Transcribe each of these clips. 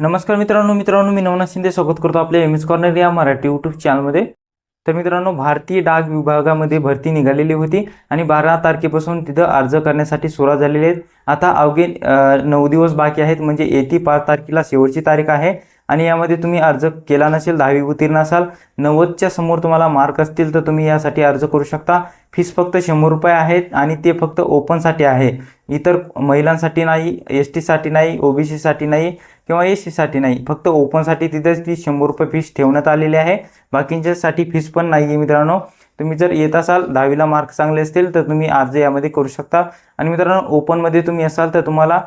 नमस्कार मित्रांनो मित्रांनो मी नवनाथ शिंदे स्वागत करतो आपल्या एम एस कॉर्नर या मराठी यूट्यूब चॅनलमध्ये तर मित्रांनो भारतीय डाक विभागामध्ये भरती निघालेली होती आणि बारा तारखेपासून तिथं अर्ज करण्यासाठी सुरुवात झालेली आहेत. आता अवघे नऊ दिवस बाकी आहेत म्हणजे येती पाच तारखेला शेवटची तारीख आहे आणि यामध्ये तुम्ही अर्ज केला नसेल दहावी उत्तीर्ण असाल नव्वदच्या समोर तुम्हाला मार्क असतील तर तुम्ही यासाठी अर्ज करू शकता. फीस फक्त शंभर रुपये आहेत आणि ते फक्त ओपनसाठी आहे. इतर महिलांसाठी नाही एस टीसाठी नाही ओबीसीसाठी नाही किंवा ए सीसाठी नाही फक्त ओपनसाठी तिथेच ती शंभर रुपये फीस ठेवण्यात आलेली आहे. बाकींच्यासाठी फीस पण नाही आहे मित्रांनो. तुम्ही जर येत असाल दहावीला मार्क चांगले असतील तर तुम्ही अर्ज यामध्ये करू शकता. आणि मित्रांनो ओपनमध्ये तुम्ही असाल तर तुम्हाला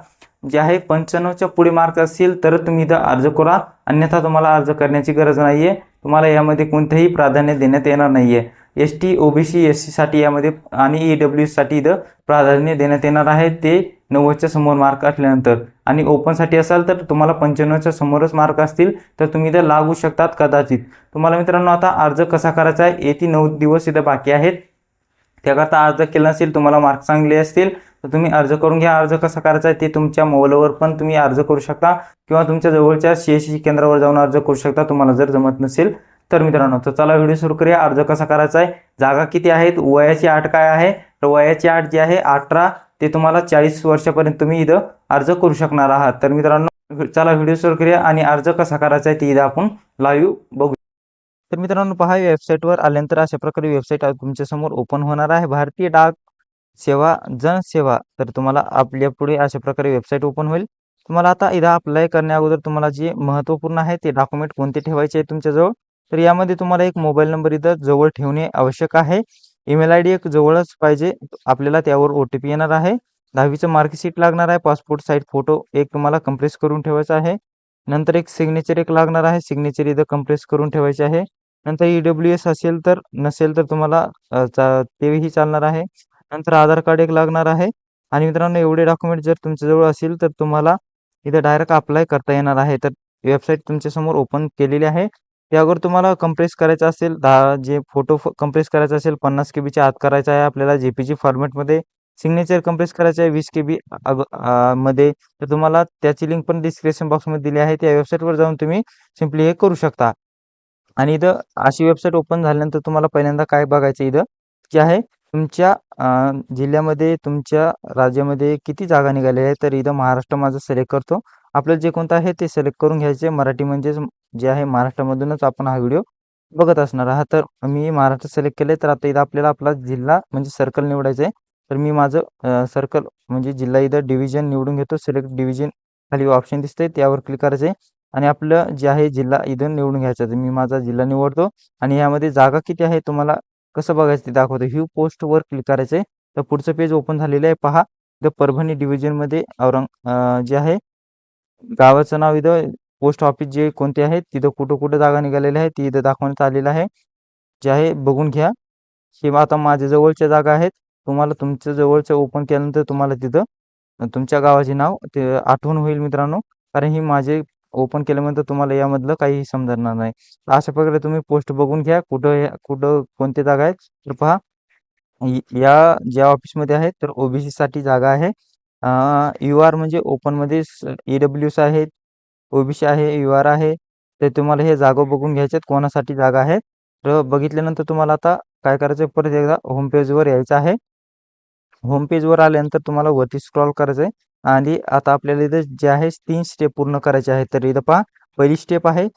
जे आहे पंच्याण्णवच्या पुढे मार्क असतील तर तुम्ही इथं अर्ज करा. अन्यथा तुम्हाला अर्ज करण्याची गरज नाही आहे तुम्हाला यामध्ये कोणतेही प्राधान्य देण्यात येणार नाही आहे S T O B C S सीसाठी यामध्ये आणि ई डब्ल्यू साठी इथं प्राधान्य देण्यात येणार आहे. ते नव्वदच्या समोर मार्क असल्यानंतर. आणि ओपनसाठी असाल तर तुम्हाला पंच्याण्णवच्या समोरच मार्क असतील. तर तुम्ही इथं लागू शकतात कदाचित. तुम्हाला मित्रांनो आता अर्ज कसा करायचा आहे? येती नऊ दिवस इथं बाकी आहेत. त्याकरता अर्ज केला नसेल तुम्हाला मार्क चांगले असतील तर तुम्ही अर्ज करून घ्या. अर्ज कसा करायचा आहे? ते तुमच्या मोबाईलवर पण तुम्ही अर्ज करू शकता. किंवा तुमच्या जवळच्या सी एस सी केंद्रावर जाऊन अर्ज करू शकता. तुम्हाला जर जमत नसेल तर मित्रांनो तर चला व्हिडिओ सुरू करूया. अर्ज कसा करायचा आहे? जागा किती आहेत? वयाची आठ काय आहे? तर वयाची आठ जी आहे अठरा. ते तुम्हाला चाळीस वर्षापर्यंत तुम्ही इथं अर्ज करू शकणार आहात. तर मित्रांनो चला व्हिडिओ सुरू करूया आणि अर्ज कसा करायचा आहे ते इथं आपण लाईव्ह बघू. तर मित्रांनो पहा वेबसाईटवर आल्यानंतर अशा प्रकारे वेबसाईट तुमच्यासमोर ओपन होणार आहे. भारतीय डाक सेवा जनसेवा तर तुम्हाला आपल्या पुढे अशा प्रकारे वेबसाईट ओपन होईल. तुम्हाला आता इथं अप्लाय करण्या अगोदर तुम्हाला जे महत्त्वपूर्ण आहे ते डॉक्युमेंट कोणते ठेवायचे आहे तुमच्याजवळ? तर यामध्ये तुम्हाला एक मोबाईल नंबर इथं जवळ ठेवणे आवश्यक आहे. ईमेल आय डी एक जवळच पाहिजे. आपल्याला त्यावर ओ टी पी येणार आहे. दहावीचं मार्कशीट लागणार आहे. पासपोर्ट साईज फोटो एक तुम्हाला कम्प्रेस करून ठेवायचा आहे. नंतर एक सिग्नेचर एक लागणार आहे. सिग्नेचर इथं कम्प्रेस करून ठेवायचे आहे. नंतर ई डब्ल्यू एस असेल तर नसेल तर तुम्हाला चा- तेही चालणार आहे. नंतर आधार कार्ड एक लागणार आहे. आणि मित्रांनो एवढे डॉक्युमेंट जर तुमच्याजवळ असेल तर तुम्हाला इथं डायरेक्ट अप्लाय करता येणार आहे. तर वेबसाईट तुमच्यासमोर ओपन केलेली आहे. यावर तुम्हाला कम्प्रेस करायचं असेल दहा जे फोटो कम्प्रेस करायचा असेल पन्नास के बीच्या आत करायचा आहे आपल्याला जे पी जी फॉर्मॅटमध्ये सिग्नेचर कम्प्रेस करायचं आहे वीस के बी मध्ये. तर तुम्हाला त्याची लिंक पण डिस्क्रिप्शन बॉक्समध्ये दिली आहे. त्या वेबसाईटवर जाऊन तुम्ही सिम्पली हे करू शकता. आणि इथं अशी वेबसाईट ओपन झाल्यानंतर तुम्हाला पहिल्यांदा काय बघायचं इथं? जे आहे तुमच्या जिल्ह्यामध्ये तुमच्या राज्यामध्ये किती जागा निघालेल्या आहेत? तर इथं महाराष्ट्र माझं सिलेक्ट करतो. आपलं जे कोणतं आहे ते सिलेक्ट करून घ्यायचे. मराठी म्हणजेच जे आहे महाराष्ट्रामधूनच आपण हा व्हिडिओ बघत असणार आहात. तर मी महाराष्ट्र सिलेक्ट केले तर आता इथं आपल्याला आपला जिल्हा म्हणजे सर्कल निवडायचं आहे तर मी माझं सर्कल म्हणजे जिल्हा इथं डिव्हिजन निवडून घेतो. सिलेक्ट डिव्हिजन खाली ऑप्शन दिसतंय त्यावर क्लिक करायचं आहे आणि आपलं जे आहे जिल्हा इथून निवडून घ्यायचा तर मी माझा जिल्हा निवडतो. आणि यामध्ये जागा किती आहे तुम्हाला कसं बघायचं ते दाखवतो. ह्यू पोस्टवर क्लिक करायचं आहे तर पुढचं पेज ओपन झालेलं आहे. पहा इथं परभणी डिव्हिजनमध्ये औरंग जे आहे गावाचं नाव इथं पोस्ट ऑफिस जे कोणते आहेत तिथं कुठं कुठं जागा निघालेल्या आहेत ती इथं दाखवण्यात आलेलं आहे. जे आहे बघून घ्या. हे आता माझ्या जवळच्या जागा आहेत. तुम्हाला तुमच्या जवळच्या ओपन केल्यानंतर तुम्हाला तिथं तुमच्या गावाचे नाव ते आठवण होईल मित्रांनो. कारण ही माझे ओपन केल्यानंतर तुम्हाला यामधलं काही समजणार नाही. अशा प्रकारे तुम्ही पोस्ट बघून घ्या. कुठं कुठं कोणते जागा आहेत. तर पहा या ज्या ऑफिसमध्ये आहेत तर ओबीसी साठी जागा आहे. यू आर म्हणजे ओपनमध्ये ई डब्ल्यूस आहेत. ओबीसी आहे यू आर आहे तर तुम्हाला हे जागा बघून घ्यायचे कोणासाठी जागा आहे. तर बघितल्यानंतर तुम्हाला आता काय करायचं आहे, परत एकदा होम पेजवर यायचं आहे. होम पेजवर आल्यानंतर तुम्हाला वरती स्क्रॉल करायचं आहे. आणि आता आपल्याला इथं जे आहे तीन स्टेप पूर्ण करायचे आहेत. तर इथं पहा पहिली स्टेप आहे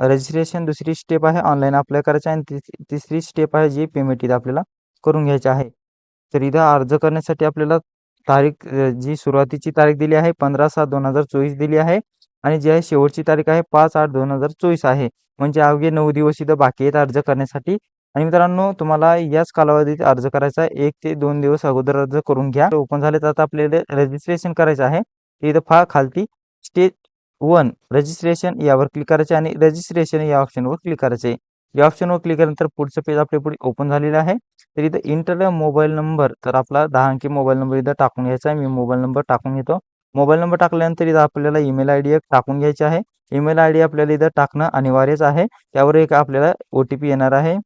रजिस्ट्रेशन दुसरी स्टेप आहे ऑनलाईन अप्लाय करायचं आहे आणि तिसरी स्टेप आहे जी पेमेंट इथं आपल्याला करून घ्यायची आहे. तर इथं अर्ज करण्यासाठी आपल्याला तारीख जी सुरुवातीची तारीख दिली आहे पंधरा सात दोन हजार चोवीस दिली आहे. आणि जी आहे शेवटची तारीख आहे पाच आठ दोन हजार चोवीस आहे. म्हणजे अवघे नऊ दिवस इथं बाकी आहेत अर्ज करण्यासाठी. आणि मित्रांनो तुम्हाला याच कालावधीत अर्ज करायचा आहे. एक ते दोन दिवस अगोदर अर्ज करून घ्या. ओपन झाले तर आता आपल्याला रजिस्ट्रेशन करायचं आहे. इथं फा खालती स्टेज वन रजिस्ट्रेशन यावर क्लिक करायचे आणि रजिस्ट्रेशन या ऑप्शनवर क्लिक करायचे. या ऑप्शनवर क्लिक केल्यानंतर पुढचं पेज आपल्या पुढे ओपन झालेलं आहे. तर इथं इंटर मोबाईल नंबर तर आपला दहा अंकी मोबाईल नंबर इथं टाकून घ्यायचा आहे. मी मोबाईल नंबर टाकून घेतो. मोबाईल नंबर टाकल्यानंतर इथं आपल्याला ईमेल आय डी एक टाकून घ्यायची आहे. ईमेल आय डी आपल्याला इथं टाकणं अनिवार्यच आहे. त्यावर एक आपल्याला ओ टी पी येणार आहे.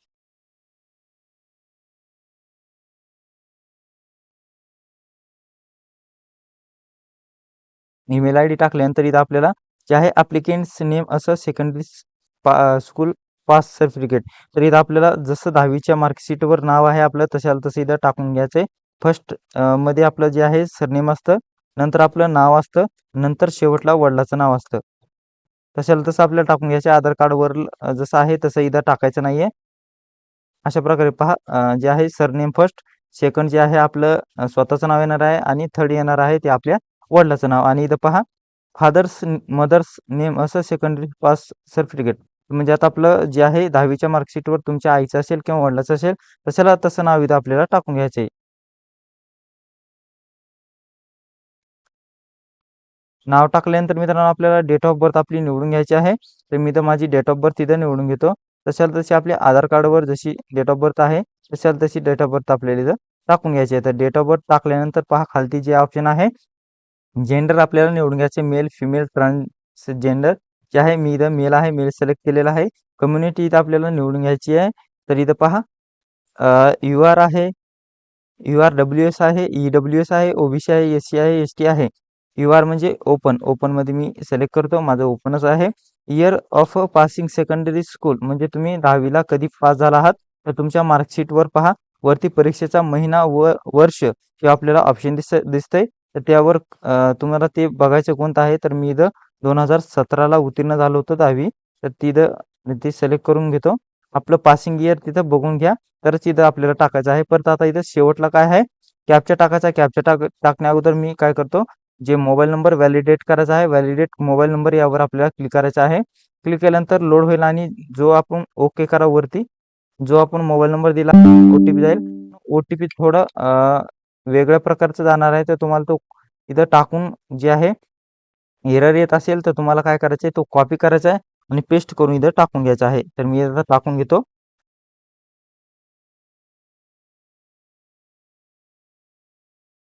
ईमेल आय डी टाकल्यानंतर इथं आपल्याला जे आहे ॲप्लिकेंट्स नेम असं सेकंडरी पा स्कूल पास सर्टिफिकेट तर इथं आपल्याला जसं दहावीच्या मार्कशीटवर नाव आहे आपलं तशाला तसं इथं टाकून घ्यायचं आहे फर्स्टमध्ये आपलं जे आहे सरनेम असतं. नंतर आपलं नाव असतं नंतर शेवटला वडिलाचं नाव असतं. तशाला तसं आपल्याला टाकून घ्यायचं. आधार कार्डवर जसं आहे तसं इथं टाकायचं नाही आहे अशा प्रकारे पहा जे आहे सरनेम फर्स्ट सेकंड जे आहे आपलं स्वतःचं नाव येणार आहे आणि थर्ड येणार आहे ते आपल्या वडिलाचं नाव. आणि इथं पहा फादर्स मदर्स नेम असं सेकंडरी पास सर्टिफिकेट म्हणजे आता आपलं जे आहे दहावीच्या मार्कशीटवर तुमच्या आईचं असेल किंवा वडिलाचं असेल तशाला तसं नाव इथं आपल्याला टाकून घ्यायचं आहे नाव टाकल्यानंतर मित्रांनो आपल्याला डेट ऑफ बर्थ आपली निवडून घ्यायची आहे. तर मी तर माझी डेट ऑफ बर्थ तिथं निवडून घेतो. तशाला तशी आपल्या आधार कार्डवर जशी डेट ऑफ बर्थ आहे तशाला तशी डेट ऑफ बर्थ आपल्याला इथं टाकून घ्यायची आहे. तर डेट ऑफ बर्थ टाकल्यानंतर पहा खालती जे ऑप्शन आहे जेंडर आपल्याला निवडून घ्यायचे मेल फिमेल ट्रान्स जेंडर जे आहे मी इथं मेल आहे मेल सिलेक्ट केलेला आहे. कम्युनिटी इथं आपल्याला निवडून घ्यायची आहे. तर इथं पहा यू आर आहे यू आर डब्ल्यू एस आहे ई डब्ल्यू एस आहे ओबीसी आहे एस सी आहे एस टी आहे. यू आर म्हणजे ओपन ओपनमध्ये मी सिलेक्ट करतो. माझं ओपनच आहे. Year of passing secondary school म्हणजे तुम्ही दहावीला कधी पास झाला आहात तर तुमच्या मार्कशीटवर पहा. वरती परीक्षेचा महिना व वर्ष हे आपल्याला ऑप्शन दिस दिसतंय. तर त्यावर तुम्हाला ते बघायचं कोणतं आहे तर मी इथं दोन हजार सतराला उत्तीर्ण झालो होतो दहावी. तर तिथं ते सिलेक्ट करून घेतो. आपलं पासिंग इयर तिथं बघून घ्या. तरच इथं आपल्याला टाकायचं आहे. परत आता इथं शेवटला काय आहे? कॅपच्या टाकायचा कॅपच्या टाक टाकण्या अगोदर मी काय करतो? जे मोबाईल नंबर व्हॅलिडेट करायचा आहे व्हॅलिडेट मोबाईल नंबर यावर आपल्याला क्लिक करायचा आहे. क्लिक केल्यानंतर लोड होईल आणि जो आपण ओके करा वरती जो आपण मोबाईल नंबर दिला ओ टी पी जाईल. ओ टी पी थोडं वेगळ्या प्रकारचं जाणार आहे. तर तुम्हाला तो इथं टाकून जे आहे एरर येत असेल तर तुम्हाला काय करायचं आहे तो कॉपी करायचा आहे आणि पेस्ट करून इथं टाकून घ्यायचा आहे. तर मी इथं टाकून घेतो.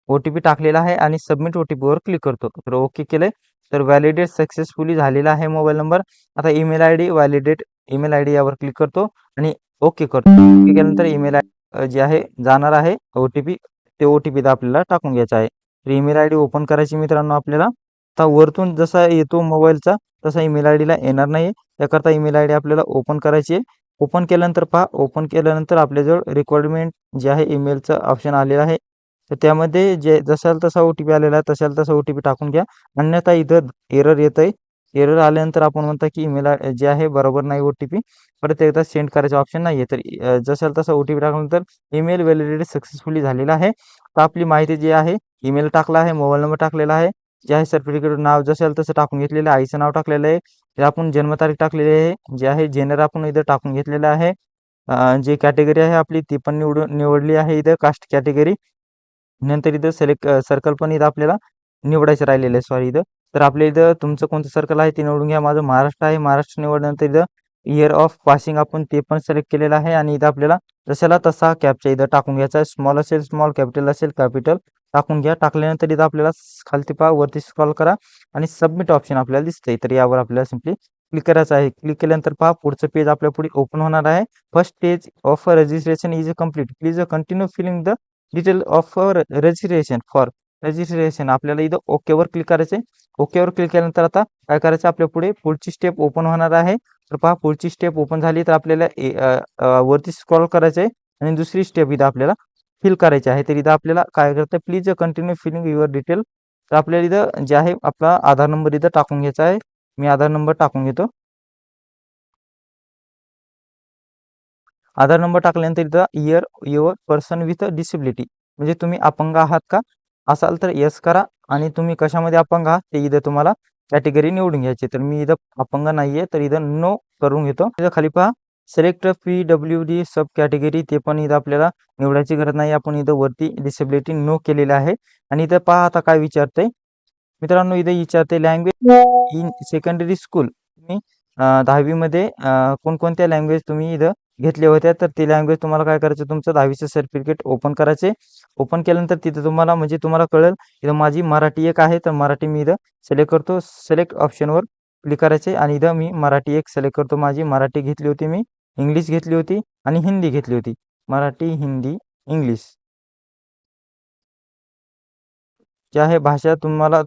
ओ टी पी टाकलेला आहे आणि सबमिट ओ टी पीवर क्लिक करतो. तर ओके केलंय. तर व्हॅलिडेट सक्सेसफुली झालेला आहे मोबाईल नंबर आता email I D validate email I D यावर क्लिक करतो आणि ओके करतो. ओके केल्यानंतर ईमेल आय जे आहे जाणार आहे ओ टी पी ते ओ टी पी आपल्याला टाकून घ्यायचा आहे. तर ईमेल आय डी ओपन करायची मित्रांनो आपल्याला. आता वरतून जसा येतो मोबाईलचा तसा ईमेल आय डीला येणार नाही त्याकरता ईमेल आय डी आपल्याला ओपन करायची आहे. ओपन केल्यानंतर पहा ओपन केल्यानंतर आपल्याजवळ रिक्वायरमेंट जे आहे ईमेलचं ऑप्शन आलेलं आहे. तर त्यामध्ये जे जसाल तसा ओ टी पी आलेला आहे तशाला तसा ओ टी पी टाकून घ्या. अन्यथा इथं एरर येत आहे एरर आल्यानंतर आपण म्हणता की ईमेल जे आहे बरोबर नाही ओ टी पी परत एकदा सेंड करायचं ऑप्शन नाही आहे तर जसाल तसा ओ टी पी टाकल्यानंतर ईमेल व्हॅलिडिटी सक्सेसफुली झालेला आहे. तर आपली माहिती जी आहे ईमेल टाकला आहे मोबाईल नंबर टाकलेला आहे. जे आहे सर्टिफिकेट नाव जसेल तसं टाकून घेतलेलं आहे आईचं नाव टाकलेलं आहे. जे आपण जन्मतारीख टाकलेली आहे जे आहे जेनर आपण इथं टाकून घेतलेलं आहे. जे कॅटेगरी आहे आपली ती पण निवडून निवडली आहे इथं कास्ट कॅटेगरी नंतर इथं सिलेक्ट सर्कल पण इथं आपल्याला निवडायचं राहिलेलं आहे. सॉरी इथं. तर आपल्या इथं तुमचं कोणतं सर्कल आहे ते निवडून घ्या. माझं महाराष्ट्र आहे. महाराष्ट्र निवडल्यानंतर इथं इयर ऑफ पासिंग आपण ते पण सिलेक्ट केलेलं आहे. आणि इथं आपल्याला जशाला तसा कॅपच्या इथं टाकून घ्यायचा स्मॉल असेल स्मॉल कॅपिटल असेल कॅपिटल टाकून घ्या. टाकल्यानंतर इथं आपल्याला खालती पहा वरती स्क्रॉल करा आणि सबमिट ऑप्शन आपल्याला दिसतंय. तर यावर आपल्याला सिम्पली क्लिक करायचं आहे. क्लिक केल्यानंतर पहा पुढचं पेज आपल्या पुढे ओपन होणार आहे. First page of registration is complete please continue filling the detail of registration for registration आपल्याला इथं ओकेवर क्लिक करायचं आहे ओकेवर क्लिक केल्यानंतर आता काय करायचं? आपल्या पुढे पुढची स्टेप ओपन होणार आहे. तर पहा पुढची स्टेप ओपन झाली तर आपल्याला ए- वरती स्क्रॉल करायचं आहे आणि दुसरी स्टेप इथं आपल्याला फिल करायची आहे. तर इथं आपल्याला काय करतं please continue filling your detail तर आपल्याला इथं जे आहे आपला आधार नंबर इथं टाकून घ्यायचा आहे. मी आधार नंबर टाकून घेतो. आधार नंबर टाकल्यानंतर इथं year your person with disability म्हणजे तुम्ही अपंग आहात का? असाल तर येस करा. आणि तुम्ही कशामध्ये अपंग आहात? ते इथं तुम्हाला कॅटेगरी निवडून घ्यायची. तर मी इथं अपंग नाहीये तर इथं नो करून घेतो. इथं खाली पहा. Select P W D sub category ते पण इथं आपल्याला निवडायची गरज नाही. आपण इथं वरती डिसेबिलिटी नो केलेलं आहे. आणि इथं पहा आता काय विचारते. मित्रांनो इथं विचारते लँग्वेज इन सेकंडरी स्कूल तुम्ही दहावीमध्ये कोणकोणत्या लँग्वेज तुम्ही इथं घेतल्या होत्या तर ती लँग्वेज तुम्हाला काय करायचं? तुमचं दहावीचं सर्टिफिकेट ओपन करायचे. ओपन केल्यानंतर तिथं तुम्हाला म्हणजे तुम्हाला कळेल इथं माझी मराठी एक आहे तर मराठी मी इथं सिलेक्ट करतो. सिलेक्ट ऑप्शनवर क्लिक करायचे आणि इथं मी मराठी एक सिलेक्ट करतो. माझी मराठी घेतली होती मी इंग्लिश घेतली होती आणि हिंदी घेतली होती. मराठी हिंदी इंग्लिश जे आहे भाषा तुम्हाला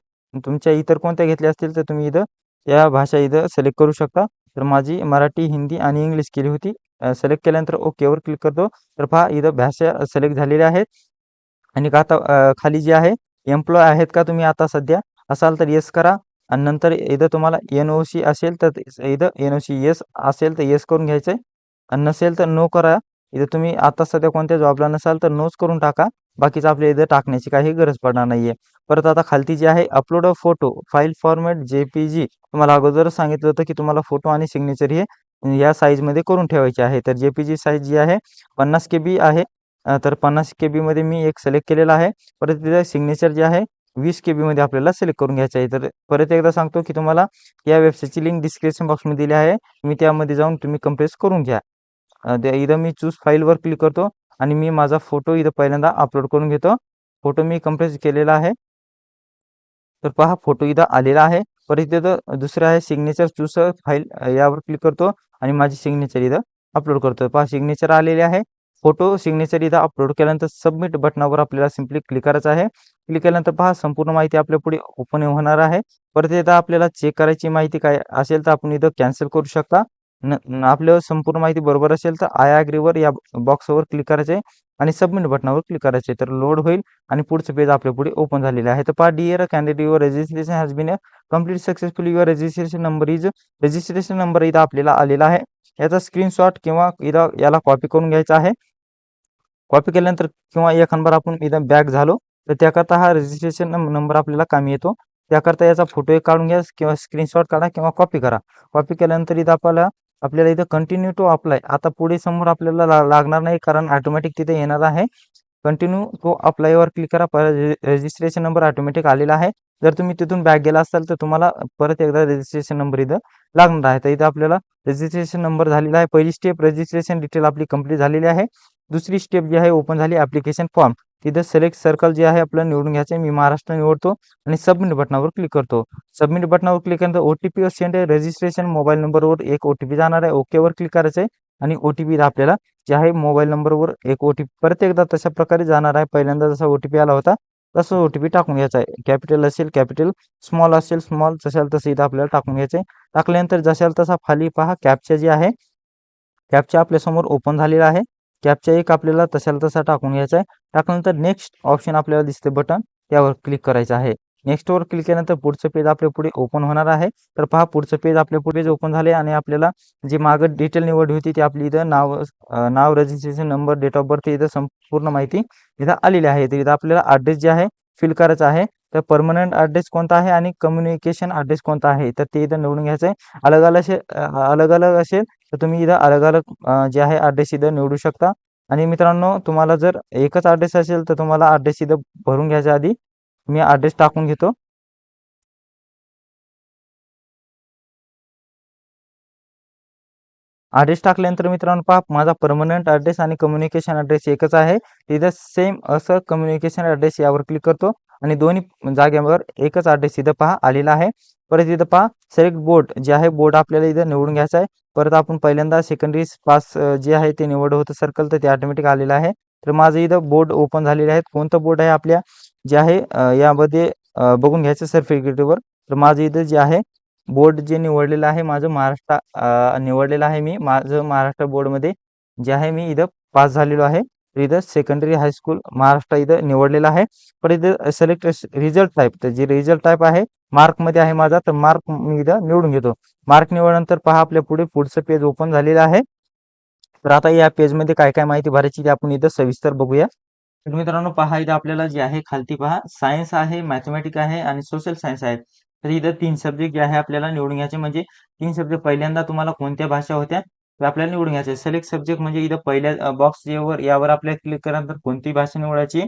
तुमच्या इतर कोणत्या घेतल्या असतील तर तुम्ही इथं या भाषा इथं सिलेक्ट करू शकता. तर माझी मराठी हिंदी आणि इंग्लिश केली होती. सिलेक्ट केल्यानंतर ओकेवर क्लिक करतो. तर पहा इथं भाषा सिलेक्ट झालेल्या आहेत. आणि का आता खाली जे आहे एम्प्लॉय आहेत का तुम्ही आता सध्या? असाल तर येस करा. आणि नंतर इथं तुम्हाला एन ओ सी असेल तर इथं एन ओ सी येस असेल तर येस करून घ्यायचं आहे आणि नसेल तर नो करा. इथं तुम्ही आता सध्या कोणत्या जॉबला नसाल तर नोच करून टाका. बाकीचं आपल्या इथं टाकण्याची काही गरज पडणार नाहीये. परत आता खालती जी आहे upload of photo file format J P G तुम्हाला अगोदरच सांगितलं होतं की तुम्हाला फोटो आणि सिग्नेचर हे या साईजमध्ये करून ठेवायची आहे. तर जे साईज जी आहे पन्नास के बी आहे. तर पन्नास के बीमध्ये मी एक सिलेक्ट केलेला आहे. परत तिथे सिग्नेचर जे आहे वीस के बीमध्ये आपल्याला सिलेक्ट करून घ्यायचं आहे. तर परत एकदा सांगतो की तुम्हाला या वेबसाईटची लिंक डिस्क्रिप्शन बॉक्समध्ये दिली आहे. मी त्यामध्ये जाऊन तुम्ही कम्प्रेस करून घ्या. इथं मी चूज फाईलवर क्लिक करतो आणि मी माझा फोटो इथं पहिल्यांदा अपलोड करून घेतो. फोटो मी कम्प्रेस केलेला आहे. तर पहा फोटो इथं आलेला आहे. परत इथं दुसरं आहे सिग्नेचर चूज फाईल यावर क्लिक करतो. आणि माझी सिग्नेचर इथं अपलोड करतो पहा सिग्नेचर आलेले आहे. फोटो सिग्नेचर इथं अपलोड केल्यानंतर सबमिट बटनावर आपल्याला सिम्पली क्लिक करायचं आहे. क्लिक केल्यानंतर पहा संपूर्ण माहिती आपल्या पुढे ओपन होणार आहे. परत एकदा आपल्याला चेक करायची माहिती काय असेल तर आपण इथं कॅन्सल करू शकता. आपल्यावर संपूर्ण माहिती बरोबर असेल तर आय अग्रीवर या बॉक्सवर क्लिक करायचे आणि सबमिट बटनावर क्लिक करायचे तर लोड होईल आणि पुढचं पेज आपल्या पुढे ओपन झालेलं आहे. तर पा dear candidate your registration has been complete successful your registration number is registration number इथं आपल्याला आलेला आहे. याचा स्क्रीनशॉट किंवा इथं याला कॉपी करून घ्यायचा आहे. कॉपी केल्यानंतर किंवा एखादबार आपण इथं बॅक झालो तर त्याकरता हा रजिस्ट्रेशन नंबर आपल्याला कामी येतो. त्याकरता याचा फोटो एक काढून घ्या किंवा स्क्रीनशॉट काढा किंवा कॉपी करा. कॉपी केल्यानंतर इथं आपल्याला आपल्याला इथं कंटिन्यू टू अप्लाय आता पुढे समोर आपल्याला ला- लागणार नाही कारण ऑटोमॅटिक तिथे येणार आहे. कंटिन्यू तो अप्लायवर क्लिक करा. परत रजिस्ट्रेशन नंबर ऑटोमॅटिक आलेला आहे. जर तुम्ही तिथून बॅक गेला असाल तर तुम्हाला परत एकदा रजिस्ट्रेशन नंबर इथं लागणार आहे. तर इथं आपल्याला रजिस्ट्रेशन नंबर झालेला आहे. पहिली स्टेप रजिस्ट्रेशन डिटेल आपली कंप्लीट झालेली आहे. दुसरी स्टेप जी आहे ओपन झाली ॲप्लिकेशन फॉर्म तिथं सिलेक्ट सर्कल जे आहे आपल्याला निवडून घ्यायचं आहे. मी महाराष्ट्र निवडतो आणि सबमिट बटनावर क्लिक करतो. सबमिट बटनावर क्लिक केल्यानंतर O T P registration mobile नंबरवर एक ओ टी पी जाणार आहे. ओकेवर क्लिक करायचं आहे. आणि ओ टी पी आपल्याला जे आहे मोबाईल नंबरवर एक ओ टी पी परत एकदा तशा प्रकारे जाणार आहे. पहिल्यांदा जसा ओ टी पी आला होता तसं ओ टी पी टाकून घ्यायचा आहे. कॅपिटल असेल कॅपिटल स्मॉल असेल स्मॉल तशाल तसं इथं आपल्याला टाकून घ्यायचं आहे. टाकल्यानंतर जशाल तसा खाली पहा कॅपचा जे आहे कॅपचा आपल्यासमोर ओपन झालेला आहे. कॅपचा एक आपल्याला तशाला तसा टाकून घ्यायचा आहे. टाकल्यानंतर नेक्स्ट ऑप्शन आपल्याला दिसते बटन त्यावर क्लिक करायचं आहे. नेक्स्टवर क्लिक केल्यानंतर पुढचं पेज आपल्या पुढे ओपन होणार आहे. तर पहा पुढचं पेज आपल्या पुढे ओपन झाले आणि आपल्याला जी मागं डिटेल निवडली होती ती आपली इथं नाव नाव registration number date of birth इथं संपूर्ण माहिती इथं आलेली आहे. तर इथं आपल्याला ॲड्रेस जे आहे फिल करायचा आहे. तर परमनंट ॲड्रेस कोणता आहे आणि कम्युनिकेशन ॲड्रेस कोणता आहे तर ते इथं निवडून घ्यायचं आहे अलग अलग असे अलग अलग असेल तर तुम्ही इथं अलग अलग जे आहे ॲड्रेस इथं निवडू शकता आणि मित्रांनो तुम्हाला जर एकच ॲड्रेस असेल तर तुम्हाला ॲड्रेस इथं भरून घ्यायच्या आधी मी ॲड्रेस टाकून घेतो ॲड्रेस टाकल्यानंतर मित्रांनो पहा माझा परमनंट ॲड्रेस आणि कम्युनिकेशन ॲड्रेस एकच आहे तिथं सेम असं कम्युनिकेशन ॲड्रेस यावर क्लिक करतो आणि दोन्ही जागेवर एकच ॲड्रेस इथं पहा आलेला आहे. परत इथं पहा सिलेक्ट बोर्ड जे आहे बोर्ड आपल्याला इथं निवडून घ्यायचं आहे. परत आपण पहिल्यांदा सेकंडरी पास जे आहे ते निवड होतं सर्कल तर ते ऑटोमॅटिक आलेलं आहे. तर माझं इथं बोर्ड ओपन झालेले आहेत. कोणतं बोर्ड आहे आपल्या? जे आहे यामध्ये बघून घ्यायचं सर्टिफिकेटवर तर माझं इथं जे आहे बोर्ड जे निवडलेलं आहे माझं महाराष्ट्र निवडलेलं आहे मी. माझं महाराष्ट्र बोर्डमध्ये जे आहे मी इथं पास झालेलो आहे. तर इथं सेकंडरी हायस्कूल महाराष्ट्र इथं निवडलेलं आहे. पण इथं सिलेक्ट रिझल्ट टाईप तर जे रिझल्ट टाईप आहे मार्कमध्ये आहे माझा तर मार्क मी इथं निवडून घेतो. मार्क निवडल्यानंतर पहा आपल्या पुढे पुढचं पेज ओपन झालेलं आहे. तर आता या पेजमध्ये काय काय माहिती भरायची ते आपण इथं सविस्तर बघूया. तर मित्रांनो पहा इथं आपल्याला जे आहे खालती पहा सायन्स आहे मॅथमॅटिक आहे आणि सोशल सायन्स आहे. तर इथं तीन सब्जेक्ट जे आहे आपल्याला निवडून घ्यायचे. म्हणजे तीन सब्जेक्ट पहिल्यांदा तुम्हाला कोणत्या भाषा होत्या? आपल्याला निवडून घ्यायचे सिलेक्ट सब्जेक्ट म्हणजे इथं पहिल्या बॉक्स यावर यावर आपल्याला क्लिक केल्यानंतर कोणती भाषा निवडायची?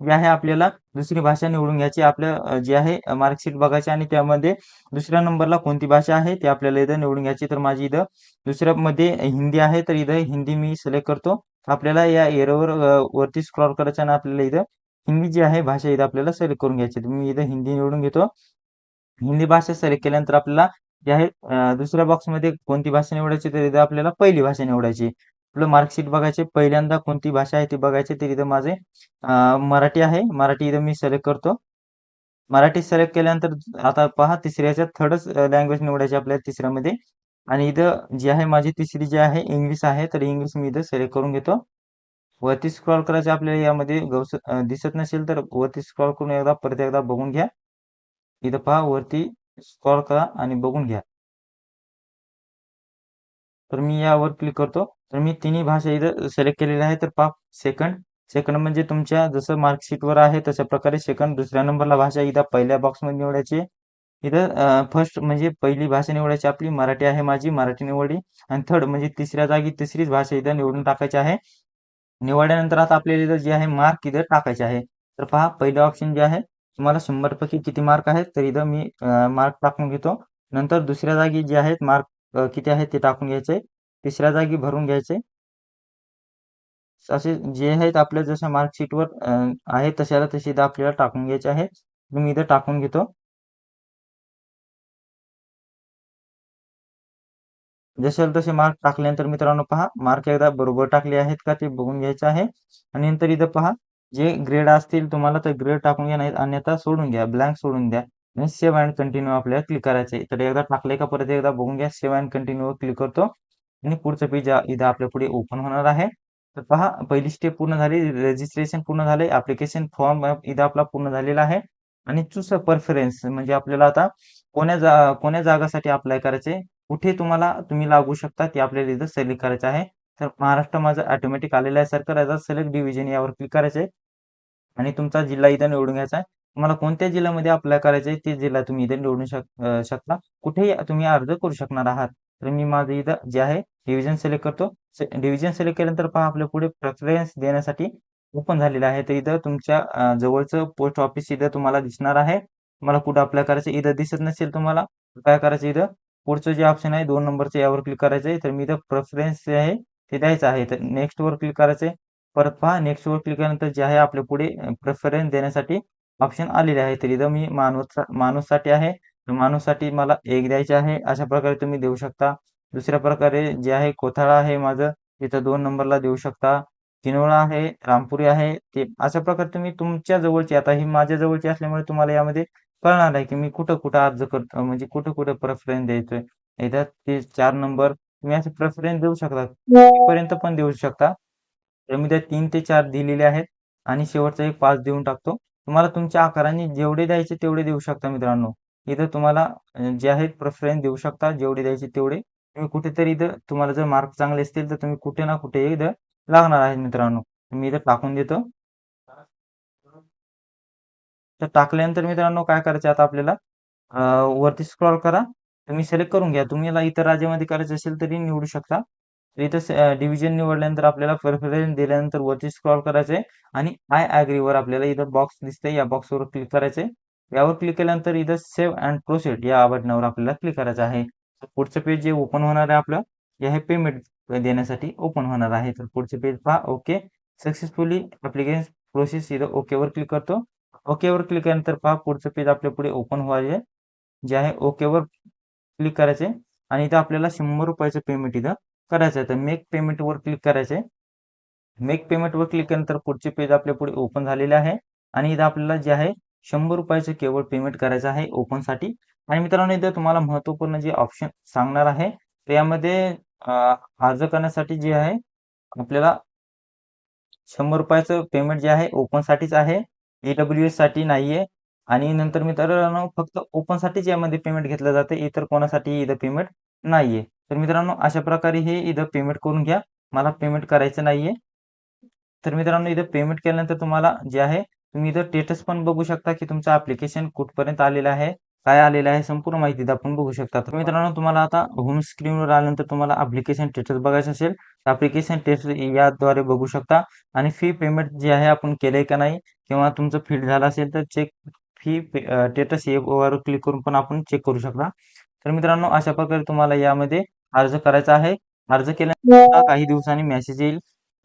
जी आहे आपल्याला दुसरी भाषा निवडून घ्यायची. आपल्या जी जे आहे मार्कशीट बघायची आणि त्यामध्ये दुसऱ्या नंबरला कोणती भाषा आहे ते आपल्याला इथं निवडून घ्यायची. तर माझी इथं दुसऱ्यामध्ये हिंदी आहे तर इथं हिंदी मी सिलेक्ट करतो. आपल्याला या एरोवर वरती स्क्रॉल करायचं आणि आपल्याला इथं हिंदी जी आहे भाषा इथं आपल्याला सिलेक्ट करून घ्यायची मी इथं हिंदी निवडून घेतो. हिंदी भाषा सिलेक्ट केल्यानंतर आपल्याला जे आहे दुसऱ्या बॉक्समध्ये कोणती भाषा निवडायची तर इथं आपल्याला पहिली भाषा निवडायची आपलं मार्कशीट बघायचे पहिल्यांदा कोणती भाषा आहे ती बघायची तर इथं माझे मराठी आहे. मराठी इथं मी सिलेक्ट करतो. मराठी सिलेक्ट केल्यानंतर आता पहा तिसऱ्याच्या थर्डच लँग्वेज निवडायची आपल्याला तिसऱ्यामध्ये. आणि इथं जी आहे माझी तिसरी जी आहे इंग्लिश आहे तर इंग्लिश मी इथं सिलेक्ट करून घेतो. वरती स्क्रॉल करायचं आपल्याला यामध्ये गवस दिसत नसेल तर वरती स्क्रॉल करून एकदा परत एकदा बघून घ्या. इथं पहा वरती स्क्रॉल करा आणि बघून घ्या. तर मी यावर क्लिक करतो. तर मी तिन्ही भाषा इथं सिलेक्ट केलेल्या आहे तर पहा सेकंड सेकंड म्हणजे तुमच्या जसं मार्कशीटवर आहे तशा प्रकारे सेकंड दुसऱ्या नंबरला भाषा इथं पहिल्या बॉक्समध्ये निवडायची. इथं फर्स्ट म्हणजे पहिली भाषा निवडायची आपली. मराठी आहे माझी मराठी निवडली आणि थर्ड म्हणजे तिसऱ्या जागी तिसरीच भाषा इथं निवडून टाकायची आहे. निवडल्यानंतर आता आपल्याला इथं जे आहे मार्क इथं टाकायचे आहे. तर पहा पहिलं ऑप्शन जे आहे तुम्हाला शंभर पैकी किती मार्क आहेत तर इथं मी मार्क टाकून घेतो. नंतर दुसऱ्या जागी जे आहेत मार्क किती आहेत ते टाकून घ्यायचे. तिसऱ्या जागी भरून घ्यायचे. असे जे आहेत आपल्या जशा मार्कशीटवर आहे तशाला तसे इथं आपल्याला टाकून घ्यायचे आहे मी इथं टाकून घेतो. जसे तसे मार्क टाकल्यानंतर मित्रांनो पहा मार्क एकदा बरोबर टाकले आहेत का ते बघून घ्यायचं आहे. आणि नंतर इथं पहा जे ग्रेड असतील तुम्हाला तर ग्रेड टाकून घ्या नाही अन्यथा सोडून घ्या ब्लँक सोडून द्या. आणि सेव्ह अँड कंटिन्यू आपल्याला क्लिक करायचं तर एकदा टाकले का परत एकदा बघून घ्या. सेव्ह अँड कंटिन्यू क्लिक करतो. आणि पुढचं पेज इथं आपल्या पुढे ओपन होणार आहे. तर पहा पहिली स्टेप पूर्ण झाली. रजिस्ट्रेशन पूर्ण झाले ऍप्लिकेशन फॉर्म इथं आपला पूर्ण झालेला आहे. आणि चूस परफरेन्स म्हणजे आपल्याला आता कोण्या जा कोण्या जागासाठी अप्लाय करायचे कुठे तुम्हाला तुम्ही लागू शकता ते आपल्याला इथं सिलेक्ट करायचं आहे. तर महाराष्ट्र माझं ऑटोमॅटिक आलेलं आहे. सर याचा सिलेक्ट डिव्हिजन यावर क्लिक करायचं आहे आणि तुमचा जिल्हा इथं निवडून घ्यायचा आहे. तुम्हाला कोणत्या जिल्ह्यामध्ये अप्लाय करायचं आहे ते जिल्हा तुम्ही इथे निवडून शक शकता. कुठेही तुम्ही अर्ज करू शकणार आहात. तर मी माझं इथं जे आहे डिव्हिजन सिलेक्ट करतो. डिव्हिजन सिलेक्ट केल्यानंतर पहा आपल्या पुढे प्रेफरन्स देण्यासाठी ओपन झालेलं आहे. तर इथं तुमच्या जवळचं पोस्ट ऑफिस इथं तुम्हाला दिसणार आहे. तुम्हाला कुठं अप्लाय करायचं इथं दिसत नसेल तुम्हाला काय करायचं इथं? पुढचं जे ऑप्शन आहे दोन नंबरचं यावर क्लिक करायचं आहे तर मी इथं प्रेफरन्स जे आहे ते द्यायचं आहे. तर नेक्स्ट वर क्लिक करायचं आहे परत पहा नेक्स्ट वर क्लिक केल्यानंतर जे आहे आपल्या पुढे प्रेफरन्स देण्यासाठी ऑप्शन आलेले आहे. तर इथं मी माणूस माणूससाठी आहे. तर माणूससाठी मला एक द्यायचे आहे. अशा प्रकारे तुम्ही देऊ शकता. दुसऱ्या प्रकारे जे आहे कोथाळा आहे माझं तिथं दोन नंबरला देऊ शकता. किनोळा आहे रामपुरी आहे. ते अशा प्रकारे तुम्ही तुमच्या जवळची आता ही माझ्या जवळची असल्यामुळे तुम्हाला यामध्ये कळणार आहे की मी कुठं कुठं अर्ज करतो म्हणजे कुठं कुठं प्रेफरन्स द्यायचोय. याच्यात ते चार नंबर तुम्ही असे प्रेफरन्स देऊ शकता. पर्यंत पण देऊ शकता. तर मी त्या तीन ते चार दिलेले आहेत आणि शेवटचा एक पाच देऊन टाकतो. तुम्हाला तुमच्या आकाराने जेवढे द्यायचे तेवढे देऊ शकता मित्रांनो. इथं तुम्हाला जे आहेत प्रेफरन्स देऊ शकता जेवढे द्यायचे तेवढे. तुम्ही कुठेतरी इथं तुम्हाला जर मार्क चांगले असतील तर तुम्ही कुठे ना कुठे इथं लागणार आहेत मित्रांनो. मी इथं टाकून देतो. तर टाकल्यानंतर मित्रांनो काय करायचं आता आपल्याला? वरती स्क्रॉल करा. तुम्ही सिलेक्ट करून घ्या. तुम्हाला इतर राज्यामध्ये करायचं असेल तरी निवडू शकता. इथं डिव्हिजन निवडल्यानंतर आपल्याला प्रेफरन्स दिल्यानंतर वरती स्क्रॉल करायचंय आणि आय ॲग्रीवर आपल्याला इथं बॉक्स दिसतंय. या बॉक्सवर क्लिक करायचंय. यावर क्लिक केल्यानंतर इथं सेव्ह अँड प्रोसेड या बटनावर आपल्याला क्लिक करायचं आहे. पुढचं पेज जे ओपन होणार आहे आपलं जे आहे पेमेंट देण्यासाठी ओपन होणार आहे. तर पुढचं पेज पहा. ओके सक्सेसफुली अप्लिकेशन प्रोसेस इथं ओकेवर क्लिक करतो. ओकेवर क्लिक केल्यानंतर पहा पुढचं पेज आपल्या पुढे ओपन व्हायचे जे आहे ओकेवर क्लिक करायचे आणि इथं आपल्याला शंभर रुपयाचं पेमेंट इथं करायचं आहे तर मेक पेमेंटवर क्लिक करायचे मेक पेमेंटवर क्लिक केल्यानंतर पुढचे पेज आपल्या पुढे ओपन झालेले आहे. आणि इथं आपल्याला जे आहे शंभर रुपयाचं केवळ पेमेंट करायचं आहे ओपनसाठी आणि मित्रांनो इथं तुम्हाला महत्त्वपूर्ण जे ऑप्शन सांगणार आहे तर यामध्ये अर्ज करण्यासाठी जे आहे आपल्याला शंभर रुपयाचं पेमेंट जे आहे ओपनसाठीच आहे. ईडब्ल्यू एससाठी नाहीये. आणि नंतर मित्रांनो फक्त ओपन साठीच यामध्ये पेमेंट घेतलं जाते. इतर कोणासाठी इथं पेमेंट नाहीये. तर मित्रांनो अशा प्रकारे हे इथं पेमेंट करून घ्या. मला पेमेंट करायचं नाहीये. तर मित्रांनो इथं पेमेंट केल्यानंतर तुम्हाला जे आहे तुम्ही इथं स्टेटस पण बघू शकता की तुमचं ऍप्लिकेशन कुठपर्यंत आलेलं आहे काय आलेलं आहे संपूर्ण माहिती आपण बघू शकता. तर मित्रांनो तुम्हाला आता होम स्क्रीनवर आल्यानंतर तुम्हाला ऍप्लिकेशन स्टेटस बघायचं असेल तर ऍप्लिकेशन स्टेटस याद्वारे बघू शकता. आणि फी पेमेंट जे आहे आपण केलंय का नाही किंवा तुमचं फिट झालं असेल तर चेक फी स्टेटस वर क्लिक करून पण आपण चेक करू शकता. तर मित्रांनो अशा प्रकारे तुम्हाला यामध्ये अर्ज करायचा आहे. अर्ज केल्यानंतर काही दिवसांनी मेसेज येईल.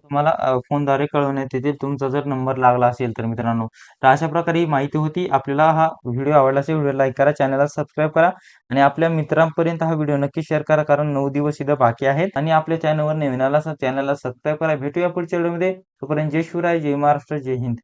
तुम्हाला फोनद्वारे कळवण्यात येतील तुमचा जर नंबर लागला असेल तर मित्रांनो. तर अशा प्रकारे ही माहिती होती. आपल्याला हा व्हिडिओ आवडला असेल व्हिडिओ लाईक करा चॅनलला सबस्क्राईब करा आणि आपल्या मित्रांपर्यंत हा व्हिडिओ नक्की शेअर करा कारण नऊ दिवस इथं बाकी आहेत आणि आपल्या चॅनलवर नवीन आला असेल चॅनलला सबस्क्राईब करा. भेटूया पुढच्या व्हिडिओमध्ये तोपर्यंत जय शिवराय जय महाराष्ट्र जय हिंद.